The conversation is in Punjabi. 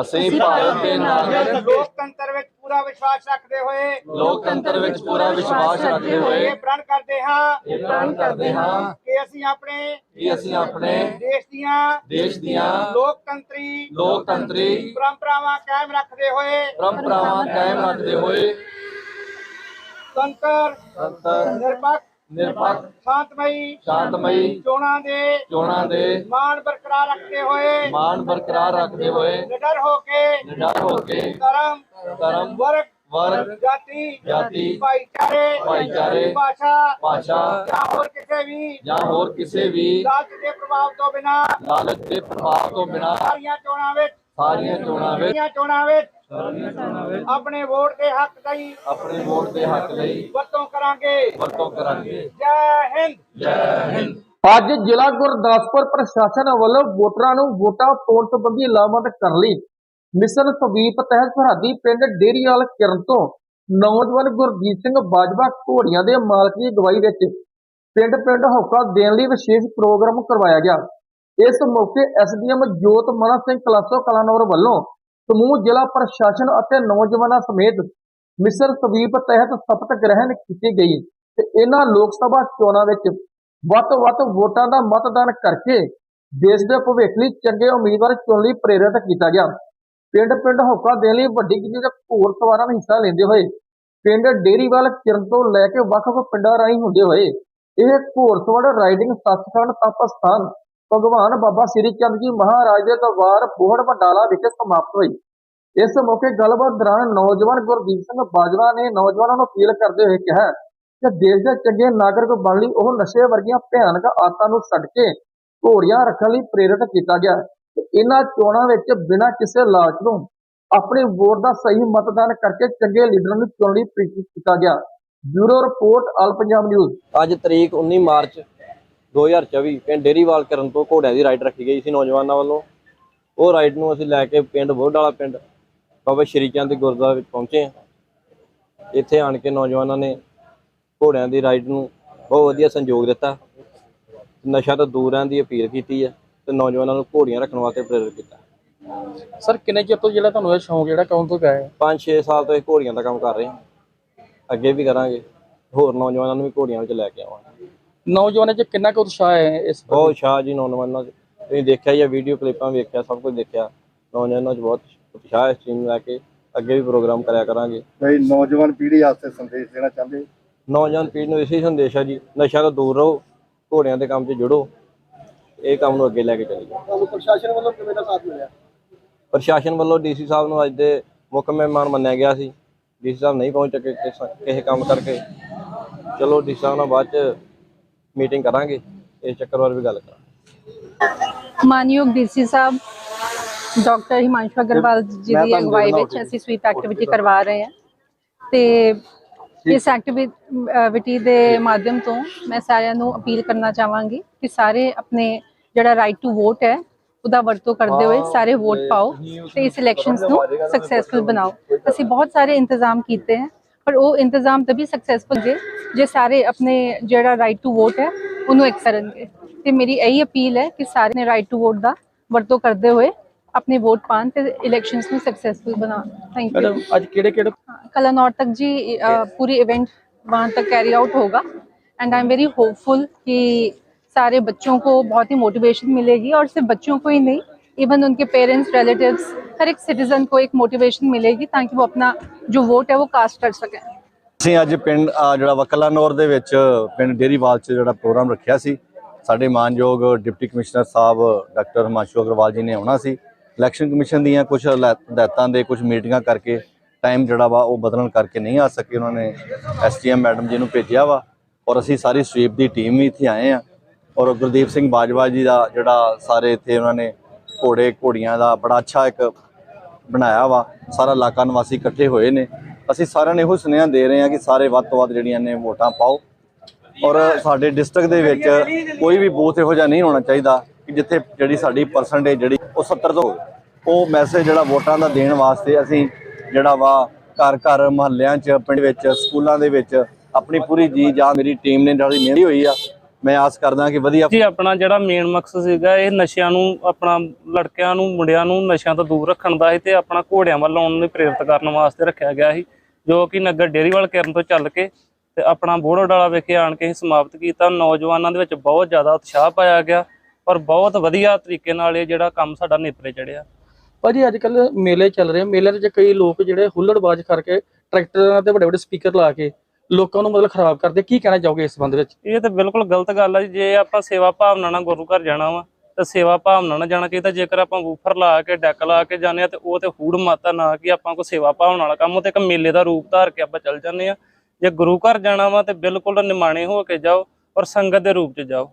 ਅਸੀਂ ਭਾਰਤ ਦੇ ਨਾਗਰਿਕ ਲੋਕਤੰਤਰ ਵਿੱਚ ਪੂਰਾ ਵਿਸ਼ਵਾਸ ਰੱਖਦੇ ਹੋਏ ਲੋਕਤੰਤਰ ਵਿੱਚ ਪੂਰਾ ਵਿਸ਼ਵਾਸ ਰੱਖਦੇ ਹੋਏ ਇਹ ਪ੍ਰਣ ਕਰਦੇ ਹਾਂ ਇਹ ਪ੍ਰਣ ਕਰਦੇ ਹਾਂ ਕਿ ਅਸੀਂ ਆਪਣੇ ਕਿ ਅਸੀਂ ਆਪਣੇ ਦੇਸ਼ ਦੀਆਂ ਦੇਸ਼ ਦੀਆਂ ਲੋਕਤੰਤਰੀ ਲੋਕਤੰਤਰੀ ਪਰੰਪਰਾਵਾਂ ਕਾਇਮ ਰੱਖਦੇ ਹੋਏ ਪਰੰਪਰਾਵਾਂ ਕਾਇਮ ਰੱਖਦੇ ਹੋਏ ਸੁਤੰਤਰ ਸੁਤੰਤਰ ਨਿਰਪੱਖ ਨਿਰਪੱਖ ਸ਼ਾਂਤਮਈ ਸ਼ਾਂਤਮਈ ਚੋਣਾਂ ਦੇ ਚੋਣਾਂ ਦੇ ਮਾਣ ਬਰਕਰਾਰ ਰੱਖਦੇ ਹੋਏ ਮਾਣ ਬਰਕਰਾਰ ਰੱਖਦੇ ਹੋਏ ਨਿਡਰ ਹੋ ਕੇ ਨਿਡਰ ਹੋ ਕੇ ਧਰਮ ਧਰਮ ਵਰਗ ਵਰਗ ਜਾਤੀ ਜਾਤੀ ਭਾਈਚਾਰੇ ਭਾਈਚਾਰੇ ਭਾਸ਼ਾ ਭਾਸ਼ਾ ਜਾਂ ਹੋਰ ਕਿਸੇ ਵੀ ਜਾਂ ਹੋਰ ਕਿਸੇ ਵੀ ਲਾਲਚ ਦੇ ਪ੍ਰਭਾਵ ਤੋਂ ਬਿਨਾਂ ਲਾਲਚ ਦੇ ਪ੍ਰਭਾਵ ਤੋਂ ਬਿਨਾਂ ਸਾਰੀਆਂ ਚੋਣਾਂ ਵਿੱਚ ਸਾਰੀਆਂ ਚੋਣਾਂ ਵਿੱਚ ਸਾਰੀਆਂ ਚੋਣਾਂ ਵਿੱਚ ਸਾਰੀਆਂ ਚੋਣਾਂ ਵਿੱਚ ਆਪਣੇ ਵੋਟ ਦੇ ਹੱਕ ਦੀ ਆਪਣੇ ਵੋਟ ਦੇ ਹੱਕ ਲਈ ਵਰਤੋਂ ਕਰਾਂਗੇ। ਵਰਤੋਂ ਕਰਾਂਗੇ। ਜੈ ਹਿੰਦ। ਜੈ ਹਿੰਦ। ਅੱਜ ਜ਼ਿਲ੍ਹਾ ਗੁਰਦਾਸਪੁਰ ਪ੍ਰਸ਼ਾਸਨ ਵੱਲੋਂ ਵੋਟਰਾਂ ਨੂੰ ਵੋਟਾਂ ਪਾਉਣ ਸੰਬੰਧੀ ਲਾਮਤ ਕਰਨ ਲਈ ਮਿਸ਼ਨ ਸਵੀਪ ਤਹਿਤ ਸਰਹੱਦੀ ਪਿੰਡ ਡੇਰੀਵਾਲ ਕਿਰਨ ਤੋਂ ਨੌਜਵਾਨ ਗੁਰਜੀਤ ਸਿੰਘ ਬਾਜਵਾ ਘੋੜੀਆਂ ਦੇ ਮਾਲਕ ਦੀ ਅਗਵਾਈ ਵਿੱਚ ਪਿੰਡ ਪਿੰਡ ਹੌਕਾ ਦੇਣ ਲਈ ਵਿਸ਼ੇਸ਼ ਪ੍ਰੋਗਰਾਮ ਕਰਵਾਇਆ ਗਿਆ। ਇਸ ਮੌਕੇ ਐਸਡੀਐਮ ਜੋਤ ਮਨਾ ਸਿੰਘ ਕਲਾਸੋ ਕਲਾਨੌਰ ਵੱਲੋਂ ਸਮੂਹ, ਜ਼ਿਲ੍ਹਾ ਪ੍ਰਸ਼ਾਸਨ ਅਤੇ ਨੌਜਵਾਨਾਂ ਸਮੇਤ ਮਿਸਰ ਸਵੀਪ ਤਹਿਤ ਸ਼ਪਤ ਗ੍ਰਹਿਣ ਕੀਤੀ ਗਈ ਤੇ ਇਹਨਾਂ ਲੋਕ ਸਭਾ ਚੋਣਾਂ ਵਿੱਚ ਵੱਧ ਤੋਂ ਵੱਧ ਵੋਟਾਂ ਦਾ ਮਤਦਾਨ ਕਰਕੇ ਦੇਸ਼ ਦੇ ਭਵਿੱਖ ਲਈ ਚੰਗੇ ਉਮੀਦਵਾਰ ਚੁਣ ਲਈ ਪ੍ਰੇਰਿਤ ਕੀਤਾ ਗਿਆ। ਪਿੰਡ ਪਿੰਡ ਹੋਕਾ ਦੇਣ ਲਈ ਵੱਡੀ ਗਿਣਤੀ ਦੇ ਘੋੜ ਸਵਾਰਾਂ ਨੇ ਹਿੱਸਾ ਲੈਂਦੇ ਹੋਏ ਪਿੰਡ ਡੇਰੀਵਾਲ ਚਿਰਨ ਤੋਂ ਲੈ ਕੇ ਵੱਖ-ਵੱਖ ਪਿੰਡਾਂ ਰਾਹੀਂ ਹੁੰਦੇ ਹੋਏ ਇਹ ਘੋੜ ਸਵਾਰ ਰਾਈਡਿੰਗ ਸੱਚਖੰਡ ਤਪ ਸਥਾਨ ਭਗਵਾਨ ਬਾਬਾ ਸ੍ਰੀ ਚੰਦ ਜੀ ਮਹਾਰਾਜ ਦੇ ਦਰਬਾਰ ਬੋਹੜ ਬੰਡਾਲਾ ਵਿਖੇ ਸਮਾਪਤ ਹੋਈ। ਇਸ ਮੌਕੇ ਗੱਲਬਾਤ ਦੌਰਾਨ ਨੌਜਵਾਨ ਗੁਰਦੀਪ ਸਿੰਘ ਬਾਜਵਾ ਨੇ ਨੌਜਵਾਨਾਂ ਨੂੰ ਅਪੀਲ ਕਰਦੇ ਹੋਏ ਕਿਹਾ ਕਿ ਦੇਸ਼ ਦੇ ਚੰਗੇ ਨਾਗਰਿਕ ਬਣਨ ਲਈ ਉਹ ਨਸ਼ੇ ਵਰਗੀਆਂ ਭਿਆਨਕ ਆਦਤਾਂ ਨੂੰ ਛੱਡ ਕੇ ਘੋੜੀਆਂ ਰੱਖਣ ਲਈ ਪ੍ਰੇਰਿਤ ਕੀਤਾ ਗਿਆ। ਤੇ ਇਹਨਾਂ ਚੋਣਾਂ ਵਿੱਚ ਬਿਨਾਂ ਕਿਸੇ ਲਾਲਚ ਤੋਂ ਆਪਣੀ ਵੋਟ ਦਾ ਸਹੀ ਮਤਦਾਨ ਕਰਕੇ ਚੰਗੇ ਲੀਡਰਾਂ ਨੂੰ ਚੁਣਨ ਲਈ ਪ੍ਰੇਰਿਤ ਕੀਤਾ ਗਿਆ। Bureau report, all Punjab news. ਅੱਜ ਤਰੀਕ 19 ਮਾਰਚ 2024 ਪਿੰਡ ਡੇਰੀਵਾਲ ਕਰਨ ਤੋਂ ਘੋੜਿਆਂ ਦੀ ਰਾਈਡ ਰੱਖੀ ਗਈ ਸੀ ਨੌਜਵਾਨਾਂ ਵੱਲੋਂ। ਉਹ ਰਾਈਡ ਨੂੰ ਅਸੀਂ ਲੈ ਕੇ ਪਿੰਡ ਬੋਡਾਲਾ ਪਿੰਡ ਬਾਬਾ ਸ਼੍ਰੀ ਚੰਦ ਦੇ ਗੁਰਦੁਆਰੇ ਵਿੱਚ ਪਹੁੰਚੇ ਇੱਥੇ ਆਣ ਕੇ ਨੌਜਵਾਨਾਂ ਨੇ ਘੋੜਿਆਂ ਦੀ ਰਾਈਡ ਨੂੰ ਬਹੁਤ ਵਧੀਆ ਸੰਯੋਗ ਦਿੱਤਾ। ਨਸ਼ਾ ਤੋਂ ਦੂਰ ਰਹਿਣ ਦੀ ਅਪੀਲ ਕੀਤੀ ਹੈ ਤੇ ਨੌਜਵਾਨਾਂ ਨੂੰ ਘੋੜੀਆਂ ਰੱਖਣ ਵਾਸਤੇ ਪ੍ਰੇਰਿਤ ਕੀਤਾ। ਸਰ ਕਿੰਨੇ ਚਿਰ ਤੋਂ ਜਿਹੜਾ ਤੁਹਾਨੂੰ ਇਹ ਸ਼ੌਂਕ ਜਿਹੜਾ ਕੌਣ ਤੋਂ ਪਿਆ ਹੈ? 5-6 ਸਾਲ ਤੋਂ ਇਹ ਘੋੜੀਆਂ ਦਾ ਕੰਮ ਕਰ ਰਹੇ ਹਾਂ। ਅੱਗੇ ਵੀ ਕਰਾਂਗੇ। ਹੋਰ ਨੌਜਵਾਨਾਂ ਨੂੰ ਵੀ ਘੋੜੀਆਂ ਵਿੱਚ ਲੈ ਕੇ ਆਵਾਂਗੇ। ਨੌਜਵਾਨਾਂ 'ਚ ਕਿੰਨਾ ਕੁ ਉਤਸ਼ਾਹ ਹੈ ਇਸ ਬਹੁਤ ਸ਼ਾਹ ਜੀ ਨੌਜਵਾਨਾਂ ਚ। ਤੁਸੀਂ ਦੇਖਿਆ ਹੀ ਆ ਵੀਡੀਓ ਕਲਿੱਪਾਂ ਵੇਖਿਆ ਸਭ ਕੁਝ ਦੇਖਿਆ। ਨੌਜਵਾਨਾਂ ਚ ਬਹੁਤ ਉਤਸ਼ਾਹ ਹੈ ਇਸ ਨੂੰ ਲੈ ਕੇ। ਅੱਗੇ ਵੀ ਪ੍ਰੋਗਰਾਮ ਕਰਿਆ ਕਰਾਂਗੇ। ਕਈ ਨੌਜਵਾਨ ਪੀੜ੍ਹੀ ਵਾਸਤੇ ਸੰਦੇਸ਼ ਦੇਣਾ ਚਾਹੁੰਦੇ ਨੌਜਵਾਨ ਪੀੜ੍ਹੀ ਨੂੰ ਇਸੇ ਸੰਦੇਸ਼ ਆ ਜੀ ਨਸ਼ਾ ਤੋਂ ਦੂਰ ਰਹੋ ਘੋੜਿਆਂ ਦੇ ਕੰਮ 'ਚ ਜੁੜੋ। ਇਹ ਕੰਮ ਨੂੰ ਅੱਗੇ ਲੈ ਕੇ ਚੱਲੀਏ। ਤੁਹਾਨੂੰ ਪ੍ਰਸ਼ਾਸਨ ਵੱਲੋਂ ਕਿਵੇਂ ਦਾ ਸਾਥ ਮਿਲਿਆ? ਪ੍ਰਸ਼ਾਸਨ ਵੱਲੋਂ ਡੀਸੀ ਸਾਹਿਬ ਨੂੰ ਅੱਜ ਦੇ ਮੁੱਖ ਮਹਿਮਾਨ ਮੰਨਿਆ ਗਿਆ ਸੀ। ਡੀਸੀ ਸਾਹਿਬ ਨਹੀਂ ਪਹੁੰਚ ਸਕੇ ਕਿਸ- ਕਿਸੇ ਕੰਮ ਕਰਕੇ। ਚਲੋ ਡੀਸੀ ਸਾਹਿਬ ਨਾਲ ਬਾਅਦ 'ਚ ਮੀਟਿੰਗ ਕਰਾਂਗੇ ਇਸ ਚੱਕਰ ਬਾਰੇ ਵੀ ਗੱਲ ਕਰਾਂਗੇ। ਮਾਨਯੋਗ ਡੀਸੀ ਸਾਹਿਬ ਡਾਕਟਰ ਹਿਮਾਂਸ਼ੂ ਅਗਰਵਾਲ ਜੀ ਦੀ ਅਗਵਾਈ ਵਿੱਚ ਅਸੀਂ ਸਵੀਪ ਐਕਟੀਵਿਟੀ ਕਰਵਾ ਰਹੇ ਹਾਂ। ਤੇ ਇਸ ਐਕਟੀਵਿਟੀ ਦੇ ਮਾਧਿਅਮ ਤੋਂ ਮੈਂ ਸਾਰਿਆਂ ਨੂੰ ਅਪੀਲ ਕਰਨਾ ਚਾਹਾਂਗੀ ਕਿ ਸਾਰੇ ਆਪਣੇ ਜਿਹੜਾ ਰਾਈਟ ਟੂ ਵੋਟ ਹੈ ਉਹਦਾ ਵਰਤੋਂ ਕਰਦੇ ਹੋਏ ਸਾਰੇ ਵੋਟ ਪਾਓ ਤੇ ਇਸ ਇਲੈਕਸ਼ਨਸ ਨੂੰ ਸਕਸੈਸਫੁਲ ਬਣਾਓ। ਅਸੀਂ ਬਹੁਤ ਸਾਰੇ ਇੰਤਜ਼ਾਮ ਕੀਤੇ ਹਨ ਪਰ ਉਹ ਇੰਤਜ਼ਾਮ ਤभी ਸਕਸੈਸਫੁਲ ਜੇ ਜੇ ਸਾਰੇ ਆਪਣੇ ਜਿਹੜਾ ਰਾਈਟ ਟੂ ਵੋਟ ਹੈ ਉਹਨੂੰ ਇੱਕ ਕਰਨਗੇ। ਤੇ ਮੇਰੀ ਇਹੀ ਅਪੀਲ ਹੈ ਕਿ ਸਾਰੇ ਨੇ ਰਾਈਟ ਟੂ ਵੋਟ ਦਾ ਵਰਤੋਂ ਕਰਦੇ ਹੋਏ ਆਪਣੇ ਵੋਟ ਪਾਣ ਤੇ ਇਲੈਕਸ਼ਨਸ ਨੂੰ ਸਕਸੈਸਫੁਲ ਬਣਾਉਣ। ਥੈਂਕ ਯੂ ਮੈਡਮ ਅੱਜ ਕਿਹੜੇ ਕਿਹੜੇ ਕਲਾਨੌਰ ਤੱਕ ਜੀ ਪੂਰੀ ਇਵੈਂਟ वहाँ तक कैरी आउट होगा and I am very hopeful कि सारे बच्चों को बहुत ही मोटिवेशन मिलेगी और सिर्फ बच्चों को ही नहीं इवन उनके पेरेंट्स रिलेटिव्स हर एक सिटीजन को एक मोटिवेशन मिलेगी ताकि वो अपना जो वोट है वो कास्ट कर सकें ਅਸੀਂ ਅੱਜ ਪਿੰਡ ਆ ਜਿਹੜਾ ਵਕਲਾਨੌਰ ਦੇ ਵਿੱਚ ਪਿੰਡ ਡੇਰੀਵਾਲ 'ਚ ਜਿਹੜਾ ਪ੍ਰੋਗਰਾਮ ਰੱਖਿਆ ਸੀ ਸਾਡੇ ਮਾਨਯੋਗ ਡਿਪਟੀ ਕਮਿਸ਼ਨਰ ਸਾਹਿਬ ਡਾਕਟਰ ਹਿਮਾਂਸ਼ੂ ਅਗਰਵਾਲ ਜੀ ਨੇ ਆਉਣਾ ਸੀ ਇਲੈਕਸ਼ਨ ਕਮਿਸ਼ਨ ਦੀਆਂ ਕੁਝ ਹਦਾਇਤਾਂ ਦੇ ਕੁਝ ਮੀਟਿੰਗਾਂ ਕਰਕੇ ਟਾਈਮ ਜਿਹੜਾ ਵਾ ਉਹ ਬਦਲਣ ਕਰਕੇ ਨਹੀਂ ਆ ਸਕੇ ਉਹਨਾਂ ਨੇ ਐਸਟੀਐਮ ਮੈਡਮ ਜੀ ਨੂੰ ਭੇਜਿਆ ਵਾ ਔਰ ਅਸੀਂ ਸਾਰੀ ਸਵੀਪ ਦੀ ਟੀਮ ਵੀ ਇੱਥੇ ਆਏ ਆ ਔਰ ਗੁਰਦੀਪ ਸਿੰਘ ਬਾਜਵਾ ਜੀ ਦਾ ਜਿਹੜਾ ਸਾਰੇ ਇੱਥੇ ਉਹਨਾਂ ਨੇ ਘੋੜੇ ਘੋੜੀਆਂ ਦਾ ਬੜਾ ਅੱਛਾ ਇੱਕ ਬਣਾਇਆ ਵਾ ਸਾਰਾ ਇਲਾਕਾ ਨਿਵਾਸੀ ਇਕੱਠੇ ਹੋਏ ਨੇ ਅਸੀਂ ਸਾਰਿਆਂ ਨੇ ਇਹੋ ਸੁਨੇਹਾ ਦੇ ਰਹੇ ਹਾਂ ਕਿ ਸਾਰੇ ਵੱਧ ਤੋਂ ਵੱਧ ਜਿਹੜੀਆਂ ਨੇ ਵੋਟਾਂ ਪਾਓ ਔਰ ਸਾਡੇ ਡਿਸਟ੍ਰਿਕਟ ਦੇ ਵਿੱਚ ਕੋਈ ਵੀ ਬੂਥ ਇਹੋ ਜਿਹਾ ਨਹੀਂ ਹੋਣਾ ਚਾਹੀਦਾ ਕਿ ਜਿੱਥੇ ਜਿਹੜੀ ਸਾਡੀ ਪਰਸੈਂਟੇਜ ਜਿਹੜੀ ਉਹ 70 ਤੋਂ ਹੋਵੇ। ਉਹ ਮੈਸੇਜ ਜਿਹੜਾ ਵੋਟਾਂ ਦਾ ਦੇਣ ਵਾਸਤੇ ਅਸੀਂ ਜਿਹੜਾ ਵਾ ਘਰ ਘਰ ਮਹੱਲਿਆਂ 'ਚ, ਪਿੰਡ ਵਿੱਚ, ਸਕੂਲਾਂ ਦੇ ਵਿੱਚ ਆਪਣੀ ਪੂਰੀ ਜੀ ਜਾਂ ਮੇਰੀ ਟੀਮ ਨੇ ਜਿਹੜੀ ਮਿਹਨਤ ਹੋਈ ਆ ਮੈਂ ਆਸ ਕਰਦਾ ਕਿ ਵਧੀਆ ਜੀ ਆਪਣਾ ਜਿਹੜਾ ਮੇਨ ਮਕਸਦ ਸੀਗਾ ਇਹ ਨਸ਼ਿਆਂ ਨੂੰ ਆਪਣਾ ਲੜਕਿਆਂ ਨੂੰ ਮੁੰਡਿਆਂ ਨੂੰ ਨਸ਼ਿਆਂ ਤੋਂ ਦੂਰ ਰੱਖਣ ਦਾ ਸੀ ਤੇ ਆਪਣਾ ਘੋੜਿਆਂ ਵੱਲ ਆਉਣ ਨੂੰ ਪ੍ਰੇਰਿਤ ਕਰਨ ਵਾਸਤੇ ਰੱਖਿਆ ਗਿਆ ਸੀ ਜੋ ਕਿ ਨਗਰ ਡੇਰੀਵਾਲ ਕਿਰਨ ਤੋਂ ਚੱਲ ਕੇ ਤੇ ਆਪਣਾ ਬੋੜੋ ਡਾਲਾ ਵਿਖੇ ਆਣ ਕੇ ਸਮਾਪਤ ਕੀਤਾ। ਨੌਜਵਾਨਾਂ ਦੇ ਵਿੱਚ ਬਹੁਤ ਜ਼ਿਆਦਾ ਉਤਸ਼ਾਹ ਪਾਇਆ ਗਿਆ ਔਰ ਬਹੁਤ ਵਧੀਆ ਤਰੀਕੇ ਨਾਲ ਇਹ ਜਿਹੜਾ ਕੰਮ ਸਾਡਾ ਨੇਪਰੇ ਚੜਿਆ। ਭਾਜੀ ਅੱਜ ਕੱਲ ਮੇਲੇ ਚੱਲ ਰਹੇ ਆ, ਮੇਲਿਆਂ ਦੇ ਵਿੱਚ ਕਈ ਲੋਕ ਜਿਹੜੇ ਹੁੱਲੜਬਾਜ਼ ਕਰਕੇ ਟਰੈਕਟਰਾਂ ਤੇ ਵੱਡੇ ਵੱਡੇ ਸਪੀਕਰ ਲਾ ਕੇ ਲੋਕਾਂ ਨੂੰ ਮਤਲਬ ਖਰਾਬ ਕਰਦੇ, ਕੀ ਕਹਿਣਾ ਚਾਹੋਗੇ ਇਸ ਸੰਬੰਧ ਵਿੱਚ ਇਹ ਤਾਂ ਬਿਲਕੁਲ ਗਲਤ ਗੱਲ ਆ ਜੀ। ਜੇ ਆਪਾਂ ਸੇਵਾ ਭਾਵਨਾ ਨਾਲ ਗੁਰੂ ਘਰ ਜਾਣਾ ਵਾ, ਤਾਂ ਸੇਵਾ ਭਾਵਨਾ ਨਾਲ ਜਾਣਾ ਚਾਹੀਦਾ, ਜੇਕਰ ਆਪਾਂ ਵੂਫਰ ਲਾ ਕੇ, ਡੈਕ ਲਾ ਕੇ ਜਾਂਦੇ ਆ ਤੇ ਉਹ ਤੇ ਹੂੜ ਮਾਤਾ ਨਾ ਕਿ ਆਪਾਂ ਕੋਈ ਸੇਵਾ ਭਾਵਨਾ ਵਾਲਾ ਕੰਮ, ਉਹ ਤੇ ਇੱਕ ਮੇਲੇ ਦਾ ਰੂਪ ਧਾਰ ਕੇ ਆਪਾਂ ਚੱਲ ਜਾਂਦੇ ਆ ਜੇ ਗੁਰੂ ਘਰ ਜਾਣਾ ਵਾ ਤੇ ਬਿਲਕੁਲ ਨਿਮਾਣੇ ਹੋ ਕੇ ਜਾਓ ਔਰ ਸੰਗਤ ਦੇ ਰੂਪ 'ਚ ਜਾਓ